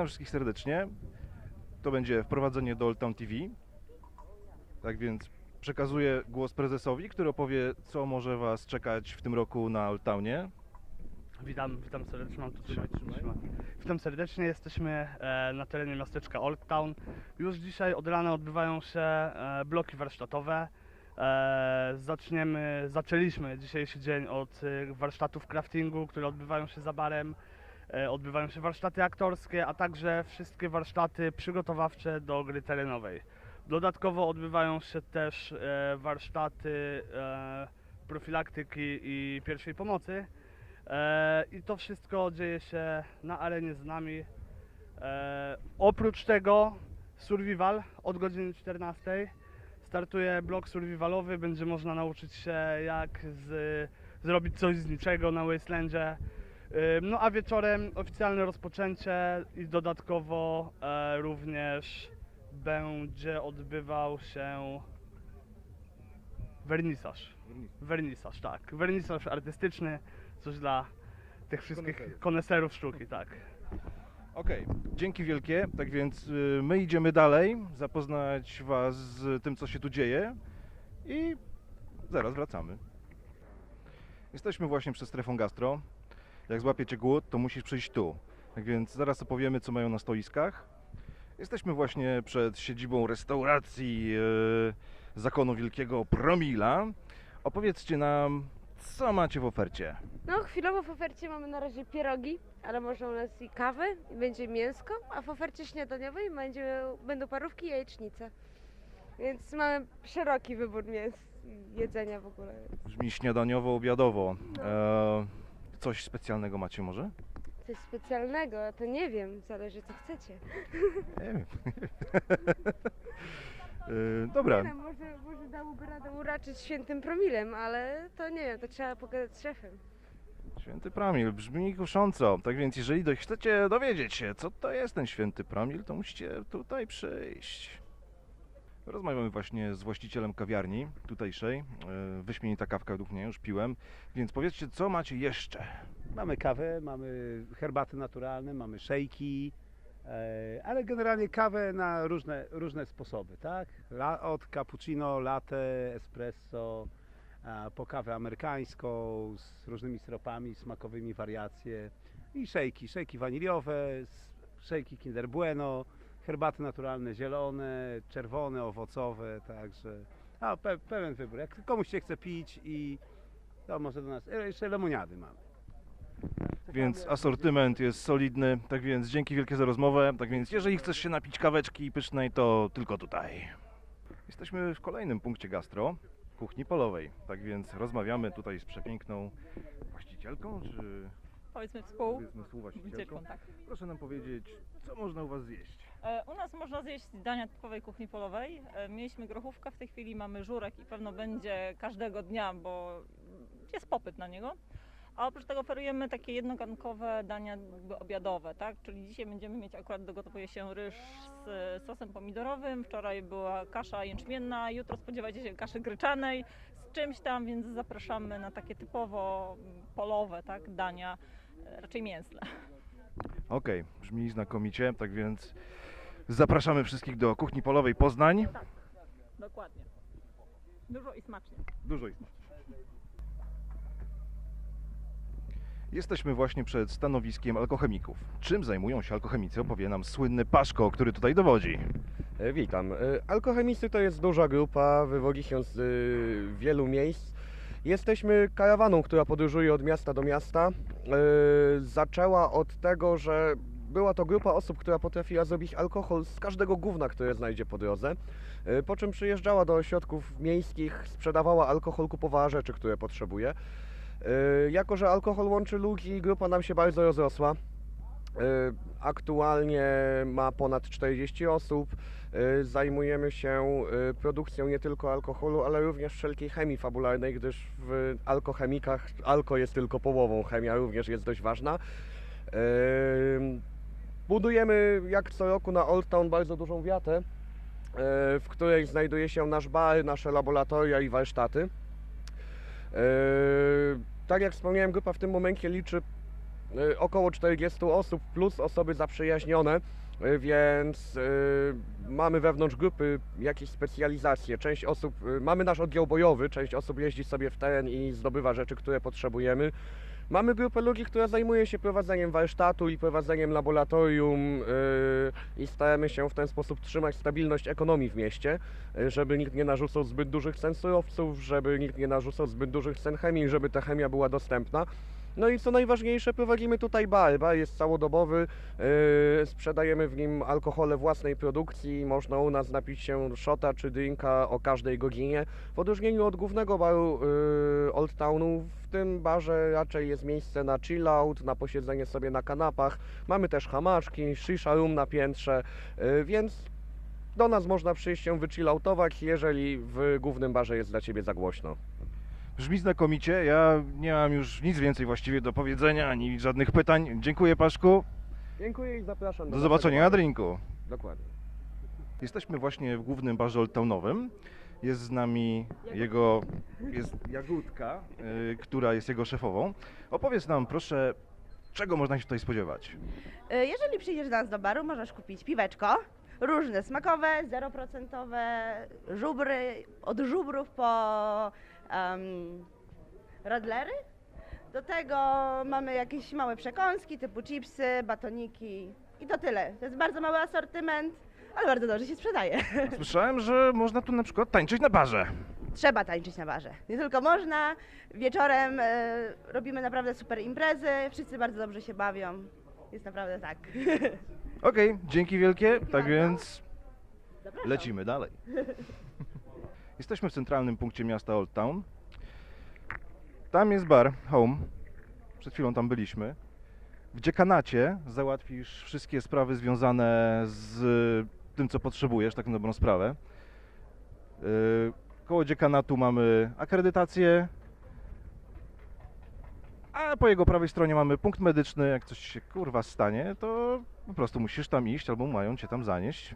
Witam wszystkich serdecznie. To będzie wprowadzenie do Old Town TV. Tak więc przekazuję głos prezesowi, który opowie, co może Was czekać w tym roku na Old Townie. Witam, witam serdecznie, mam tu Trzymaj, trzymaj. trzymaj. Witam serdecznie, jesteśmy e, na terenie miasteczka Old Town. Już dzisiaj od rana odbywają się e, bloki warsztatowe. E, zaczniemy, zaczęliśmy dzisiejszy dzień od e, warsztatów craftingu, które odbywają się za barem. E, odbywają się warsztaty aktorskie, a także wszystkie warsztaty przygotowawcze do gry terenowej. Dodatkowo odbywają się też e, warsztaty e, profilaktyki i pierwszej pomocy. I to wszystko dzieje się na arenie z nami. Oprócz tego survival od godziny 14 startuje blok survivalowy. Będzie można nauczyć się jak z, zrobić coś z niczego na Wastelandzie. No a wieczorem oficjalne rozpoczęcie i dodatkowo e, również będzie odbywał się wernisaż. Wernisaż, tak. Wernisaż artystyczny, coś dla tych wszystkich Koneserów. koneserów sztuki, tak. Okej, dzięki wielkie. Tak więc y, my idziemy dalej, zapoznać Was z tym, co się tu dzieje i zaraz wracamy. Jesteśmy właśnie przed strefą gastro. Jak złapiecie głód, to musisz przyjść tu. Tak więc zaraz opowiemy, co mają na stoiskach. Jesteśmy właśnie przed siedzibą restauracji y, Zakonu Wielkiego Promila. Opowiedzcie nam, co macie w ofercie. No, chwilowo w ofercie mamy na razie pierogi, ale można u nas i kawę, i będzie mięsko, a w ofercie śniadaniowej będzie, będą parówki i jajecznice. Więc mamy szeroki wybór mięs i jedzenia w ogóle. Brzmi śniadaniowo, obiadowo. E, coś specjalnego macie może? Coś specjalnego, ja to nie wiem, zależy co chcecie. Nie wiem. E, Dobra, Nie wiem, może, może dałoby radę uraczyć świętym promilem, ale to nie wiem, to trzeba pogadać z szefem. święty promil, brzmi kusząco. Tak więc jeżeli do, chcecie dowiedzieć się, co to jest ten święty promil, to musicie tutaj przyjść. Rozmawiamy właśnie z właścicielem kawiarni tutejszej. E, Wyśmienita kawka według mnie, już piłem. Więc powiedzcie, co macie jeszcze? Mamy kawę, mamy herbaty naturalne, mamy szejki, e, ale generalnie kawę na różne, różne sposoby, tak? Od cappuccino, latte, espresso, po kawę amerykańską z różnymi syropami, smakowymi wariacje i szejki, szejki waniliowe, szejki Kinder Bueno, herbaty naturalne zielone, czerwone, owocowe, także a, pe, pełen wybór. Jak komuś się chce pić i to może do nas, e, jeszcze lemoniady mamy. Więc asortyment jest solidny, tak więc dzięki wielkie za rozmowę. Tak więc jeżeli chcesz się napić kaweczki pysznej, to tylko tutaj. Jesteśmy w kolejnym punkcie gastro, kuchni polowej. Tak więc rozmawiamy tutaj z przepiękną właścicielką, czy Powiedzmy współ. powiedzmy współwłaścicielką. Tak. Proszę nam powiedzieć, co można u Was zjeść? E, U nas można zjeść dania typowej kuchni polowej. E, Mieliśmy grochówkę, w tej chwili mamy żurek i pewno będzie każdego dnia, bo jest popyt na niego. A oprócz tego oferujemy takie jednogarnkowe dania obiadowe, tak? Czyli dzisiaj będziemy mieć akurat dogotowuje się ryż z sosem pomidorowym, wczoraj była kasza jęczmienna, jutro spodziewajcie się kaszy gryczanej z czymś tam, więc zapraszamy na takie typowo polowe, tak? Dania, e, raczej mięsne. Okej, brzmi znakomicie, tak więc zapraszamy wszystkich do kuchni polowej Poznań. Dokładnie. Dużo i smacznie. Dużo ich. Jesteśmy właśnie przed stanowiskiem alkochemików. Czym zajmują się alkochemicy, opowie nam słynny Paszko, który tutaj dowodzi. E, Witam. E, Alkochemicy to jest duża grupa, wywodzi się z e, wielu miejsc. Jesteśmy karawaną, która podróżuje od miasta do miasta. Zaczęła od tego, że była to grupa osób, która potrafiła zrobić alkohol z każdego gówna, które znajdzie po drodze. E, Po czym przyjeżdżała do ośrodków miejskich, sprzedawała alkohol, kupowała rzeczy, które potrzebuje. E, Jako, że alkohol łączy ludzi, grupa nam się bardzo rozrosła. E, Aktualnie ma ponad 40 osób. Zajmujemy się produkcją nie tylko alkoholu, ale również wszelkiej chemii fabularnej, gdyż w alkochemikach alko jest tylko połową, chemia również jest dość ważna. E, Budujemy jak co roku na Old Town bardzo dużą wiatę, e, w której znajduje się nasz bar, nasze laboratoria i warsztaty. E, Tak jak wspomniałem, grupa w tym momencie liczy y, około 40 osób plus osoby zaprzyjaźnione, więc mamy wewnątrz grupy jakieś specjalizacje. Część osób, mamy nasz oddział bojowy, część osób jeździ sobie w teren i zdobywa rzeczy, które potrzebujemy. Mamy grupę ludzi, która zajmuje się prowadzeniem warsztatu i prowadzeniem laboratorium yy, i staramy się w ten sposób trzymać stabilność ekonomii w mieście, yy, żeby nikt nie narzucał zbyt dużych cen surowców, żeby nikt nie narzucał zbyt dużych cen chemii, żeby ta chemia była dostępna. No i co najważniejsze, prowadzimy tutaj bar. Bar jest całodobowy, yy, sprzedajemy w nim alkohole własnej produkcji, można u nas napić się shota czy drinka o każdej godzinie. W odróżnieniu od głównego baru yy, Old Townu, w tym barze raczej jest miejsce na chill out, na posiedzenie sobie na kanapach. Mamy też hamaczki, shisha room na piętrze, yy, więc do nas można przyjść się wychilloutować, jeżeli w głównym barze jest dla Ciebie za głośno. Brzmi znakomicie. Ja nie mam już nic więcej właściwie do powiedzenia, ani żadnych pytań. Dziękuję Paszku. Dziękuję i zapraszam. Do naszego zobaczenia na drinku. Dokładnie. Jesteśmy właśnie w głównym barze Old Townowym. Jest z nami jego jest Jagódka, y, która jest jego szefową. Opowiedz nam proszę, czego można się tutaj spodziewać. Y, Jeżeli przyjdziesz do nas do baru, możesz kupić piweczko, różne smakowe, 0%, żubry, od żubrów po um, radlery. Do tego mamy jakieś małe przekąski typu chipsy, batoniki i to tyle. To jest bardzo mały asortyment, ale bardzo dobrze się sprzedaje. Słyszałem, że można tu na przykład tańczyć na barze. Trzeba tańczyć na barze. Nie tylko można, wieczorem y, robimy naprawdę super imprezy, wszyscy bardzo dobrze się bawią. Jest naprawdę tak. Okej, dzięki wielkie. Tak bardzo. więc Zapraszam. lecimy dalej. Jesteśmy w centralnym punkcie miasta Old Town. Tam jest bar Home. Przed chwilą tam byliśmy. W dziekanacie załatwisz wszystkie sprawy związane z tym, co potrzebujesz, tak na dobrą sprawę. Yy, Koło dziekanatu mamy akredytację, a po jego prawej stronie mamy punkt medyczny. Jak coś się kurwa stanie, to po prostu musisz tam iść albo mają cię tam zanieść.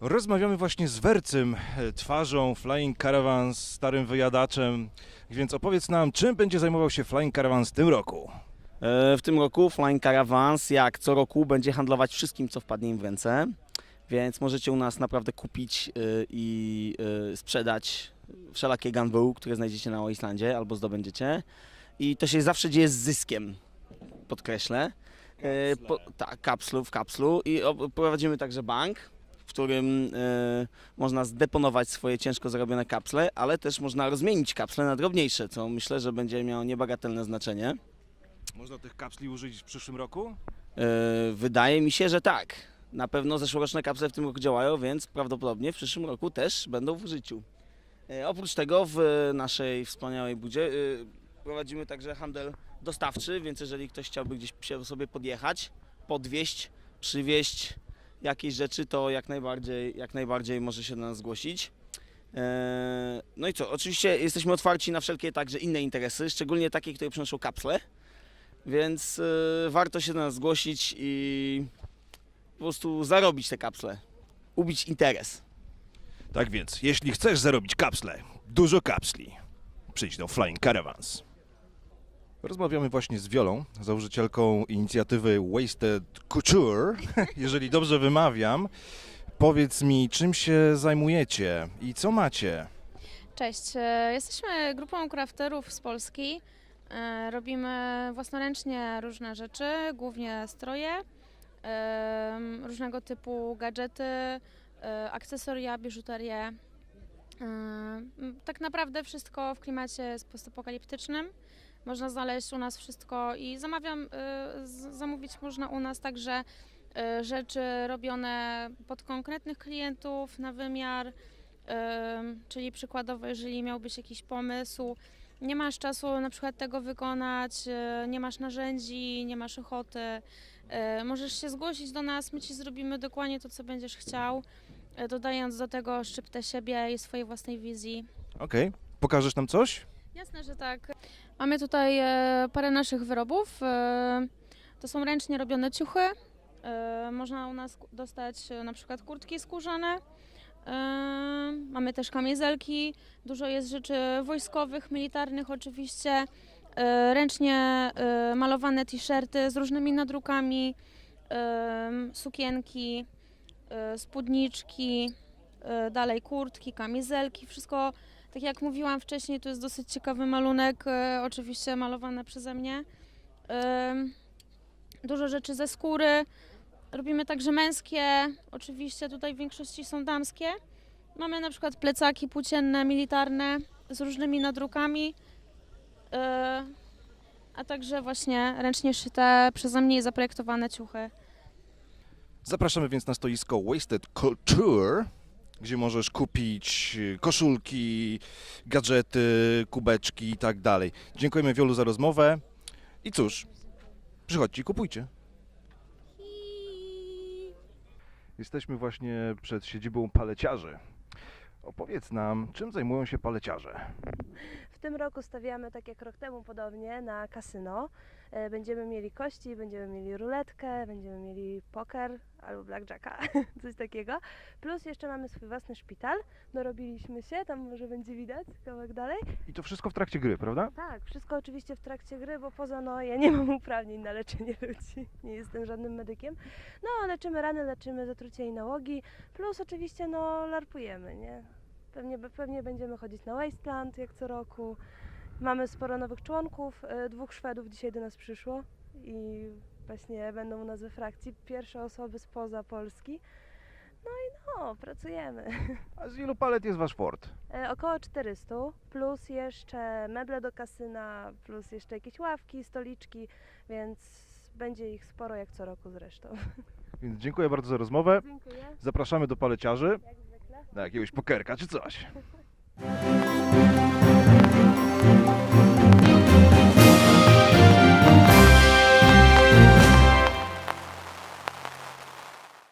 Rozmawiamy właśnie z Wercym, e, twarzą Flying Caravan, starym wyjadaczem. Więc opowiedz nam, czym będzie zajmował się Flying Caravan w tym roku? E, W tym roku Flying Caravans, jak co roku, będzie handlować wszystkim, co wpadnie im w ręce. Więc możecie u nas naprawdę kupić y, i sprzedać wszelakie gunbow, które znajdziecie na Islandzie albo zdobędziecie. I to się zawsze dzieje z zyskiem, podkreślę. E, Po, tak, kapslu w kapslu. I prowadzimy także bank, w którym e, można zdeponować swoje ciężko zarobione kapsle, ale też można rozmienić kapsle na drobniejsze, co myślę, że będzie miało niebagatelne znaczenie. Można tych kapsli użyć w przyszłym roku? E, Wydaje mi się, że tak. Na pewno zeszłoroczne kapsle w tym roku działają, więc prawdopodobnie w przyszłym roku też będą w użyciu. E, Oprócz tego w naszej wspaniałej budzie prowadzimy także handel dostawczy, więc jeżeli ktoś chciałby gdzieś sobie podjechać, podwieźć, przywieźć jakieś rzeczy, to jak najbardziej, jak najbardziej może się do nas zgłosić. E, No i co, oczywiście jesteśmy otwarci na wszelkie także inne interesy, szczególnie takie, które przynoszą kapsle. Więc y, warto się do nas zgłosić i po prostu zarobić te kapsle. Ubić interes. Tak więc, jeśli chcesz zarobić kapsle, dużo kapsli, przyjdź do Flying Caravans. Rozmawiamy właśnie z Wiolą, założycielką inicjatywy Wasted Couture. Jeżeli dobrze wymawiam, powiedz mi, czym się zajmujecie i co macie? Cześć, e, jesteśmy grupą crafterów z Polski. E, Robimy własnoręcznie różne rzeczy, głównie stroje, em, różnego typu gadżety, e, akcesoria, biżuterię. E, Tak naprawdę wszystko w klimacie postapokaliptycznym. Można znaleźć u nas wszystko i zamawiam, z- zamówić można u nas także e, rzeczy robione pod konkretnych klientów na wymiar. Ym, czyli przykładowo, jeżeli miałbyś jakiś pomysł, nie masz czasu na przykład tego wykonać, y, nie masz narzędzi, nie masz ochoty, y, możesz się zgłosić do nas, my ci zrobimy dokładnie to, co będziesz chciał, y, dodając do tego szczyptę siebie i swojej własnej wizji. Okej, pokażesz nam coś? Jasne, że tak. Mamy tutaj e, parę naszych wyrobów. E, to są ręcznie robione ciuchy. E, można u nas dostać na przykład kurtki skórzane. Mamy też kamizelki. Dużo jest rzeczy wojskowych, militarnych oczywiście. ręcznie malowane t-shirty z różnymi nadrukami, sukienki, spódniczki, dalej kurtki, kamizelki, wszystko tak jak mówiłam wcześniej, to jest dosyć ciekawy malunek, e, oczywiście malowany przeze mnie. Dużo rzeczy ze skóry. Robimy także męskie, oczywiście tutaj w większości są damskie. Mamy na przykład plecaki płócienne, militarne z różnymi nadrukami, e, a także właśnie ręcznie szyte przeze mnie zaprojektowane ciuchy. Zapraszamy więc na stoisko Wasted Culture, gdzie możesz kupić y, koszulki, gadżety, kubeczki i tak dalej. Dziękujemy Wiolu za rozmowę i cóż, przychodźcie i kupujcie. Jesteśmy właśnie przed siedzibą paleciarzy. Opowiedz nam, czym zajmują się paleciarze? W tym roku stawiamy, tak jak rok temu podobnie, na kasyno. E, Będziemy mieli kości, będziemy mieli ruletkę, będziemy mieli poker albo blackjacka, coś takiego. Plus jeszcze mamy swój własny szpital. Dorobiliśmy się, tam może będzie widać kawałek dalej. I to wszystko w trakcie gry, prawda? Tak, wszystko oczywiście w trakcie gry, bo poza no ja nie mam uprawnień na leczenie ludzi, nie jestem żadnym medykiem. No leczymy rany, leczymy zatrucie i nałogi, plus oczywiście no larpujemy, nie? Pewnie, pewnie będziemy chodzić na Wasteland jak co roku. Mamy sporo nowych członków, e, dwóch Szwedów dzisiaj do nas przyszło i właśnie będą u nas we frakcji, pierwsze osoby spoza Polski. No i no, pracujemy. A z ilu palet jest wasz fort? E, około 400, plus jeszcze meble do kasyna, plus jeszcze jakieś ławki, stoliczki, więc będzie ich sporo jak co roku zresztą. Więc dziękuję bardzo za rozmowę. Dziękuję. Zapraszamy do paleciarzy na jakiegoś pokerka czy coś.